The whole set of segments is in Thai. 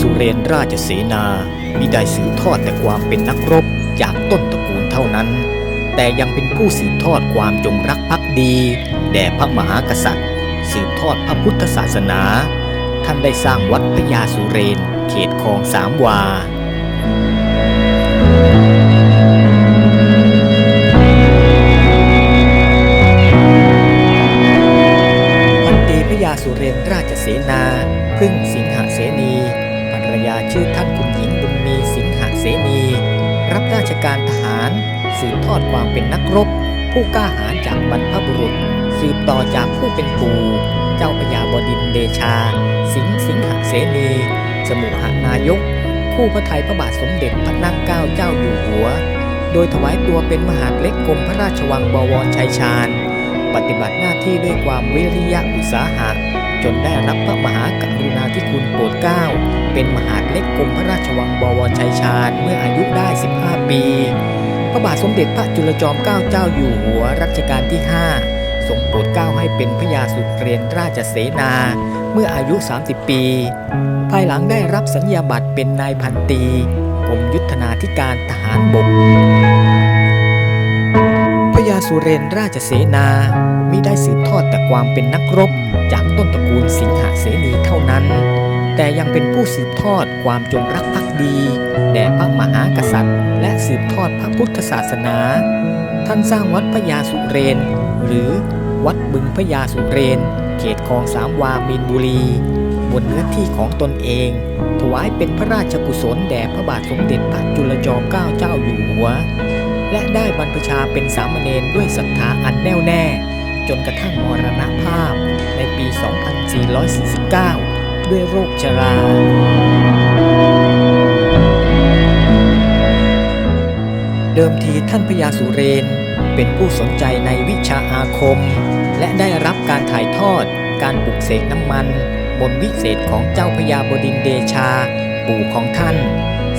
สุเราชเสนามิได้สืบทอดแต่ความเป็นนักรบจากต้นตระกูลเท่านั้น แต่ยังเป็นผู้สืบทอดความจงรักภักดี แด่พระมหากษัตริย์ สืบทอดพระพุทธศาสนา ท่านได้สร้างวัดพญาสุเรน เขตคลองสามวา รับราชการทหารสืบทอดความเป็นนักรบ ผู้กล้าหาญจากบรรพบุรุษ สืบต่อจากผู้เป็นปู่เจ้าพญาบดินเดชา สิงห์สิงหเสนีสมุหานายก คู่พระไทยพระบาทสมเด็จพระนั่งเกล้าเจ้าอยู่หัว โดยถวายตัวเป็นมหาดเล็กกรมพระราชวังบวรชัยชาญ ปฏิบัติหน้าที่ด้วยความวิริยะอุตสาหะ จนได้รับพระมหากรุณาธิคุณโปรดเกล้า เป็นมหาเล็กกรมพระราชวังบวรชัยชาญเมื่ออายุได้ 15 ปี พระบาทสมเด็จพระจุลจอมเกล้าเจ้าอยู่หัวรัชกาลที่ 5 ทรงโปรดเกล้าให้เป็นพระยาสุเรนราชเสนา เมื่ออายุ 30 ปี ภายหลังได้รับสัญญาบัตรเป็นนายพันตีกรมยุทธนาธิการทหารบก ยาสุเรนราชเสนามิได้สืบทอดแต่ความเป็นนักรบจากต้นตระกูลสิงหเสนีเท่านั้น แต่ยังเป็นผู้สืบทอดความจงรักภักดีแด่พระมหากษัตริย์ และสืบทอดพระพุทธศาสนา ท่านสร้างวัดพระยาสุเรน หรือวัดบึงพระยาสุเรน เขตคลองสามวามีนบุรีบนเนื้อที่ของตนเอง ถวายเป็นพระราชกุศลแด่พระบาทสมเด็จพระจุลจอมเกล้าเจ้าอยู่หัว และได้บรรพชาเป็นสามเณรด้วยศรัทธาอันแน่วแน่ จนกระทั่งมรณภาพในปี 2449 ด้วยโรคชรา เดิมทีท่านพญาสุเรน เป็นผู้สนใจในวิชาอาคม และได้รับการถ่ายทอด การปลุกเสกน้ำมันบนวิเศษของเจ้าพญาบดินเดชา ปู่ของท่าน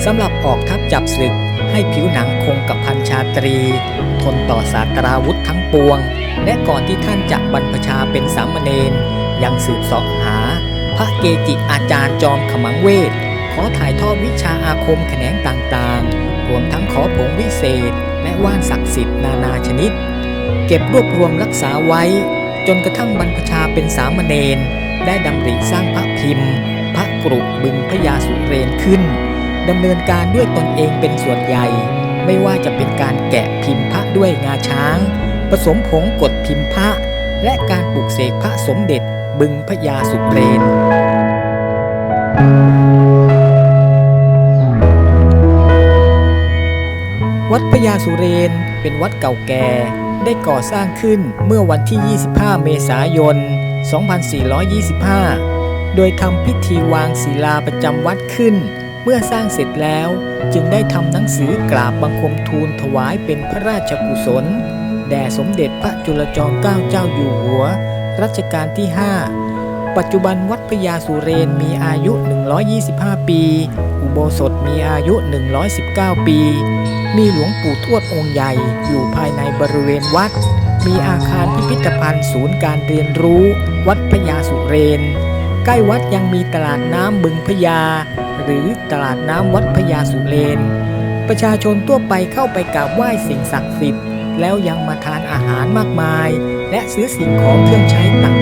สำหรับออกทัพจับศึก ให้ผิวหนังคงกับพันชาตรี ทนต่อสาตราวุธทั้งปวง และก่อนที่ท่านจะบรรพชาเป็นสามเณรยังสืบเสาะหา พระเกจิอาจารย์จอมขมังเวท ขอถ่ายทอดวิชาอาคมแขนงต่างๆ รวมทั้งขอผงวิเศษ และว่านศักดิ์สิทธิ์นานาชนิด เก็บรวบรวมรักษาไว้ จนกระทั่งบรรพชาเป็นสามเณรได้ดำริสร้างพระพิมพ์ พระกรุบึงพระยาสุเรนขึ้น ดำเนินการด้วยตนเองเป็นส่วนใหญ่ ไม่ว่าจะเป็นการแกะพิมพ์พระด้วยงาช้าง ผสมผงกดพิมพ์พระ และการปลุกเสกพระสมเด็จบึงพระยาสุเรนวัดพญาสุเรนเป็นวัดเก่าแก่ ได้ก่อสร้างขึ้นเมื่อวันที่ 25 เมษายน 2425 โดยทำพิธีวางศิลาประจำวัดขึ้น เมื่อสร้างเสร็จแล้วจึงได้ทำหนังสือกราบบังคมทูลถวายเป็นพระราชกุศล แด่สมเด็จพระจุลจอมเกล้าเจ้าอยู่หัว รัชกาลที่ 5 ปัจจุบันวัดพญาสุเรนมีอายุ 125 ปี อุโบสถมีอายุ 119 ปี มีหลวงปู่ทวดองค์ใหญ่อยู่ภายในบริเวณวัด มีอาคารพิพิธภัณฑ์ศูนย์การเรียนรู้ วัดพญาสุเรน ใกล้วัดยังมีตลาดน้ำบึงพญาหรือตลาดน้ำวัดพญาสุเรนประชาชนทั่วไปเข้าไปกราบไหว้สิ่งศักดิ์สิทธิ์ แล้วยังมาทานอาหารมากมาย และซื้อสิ่งของเครื่องใช้ต่าง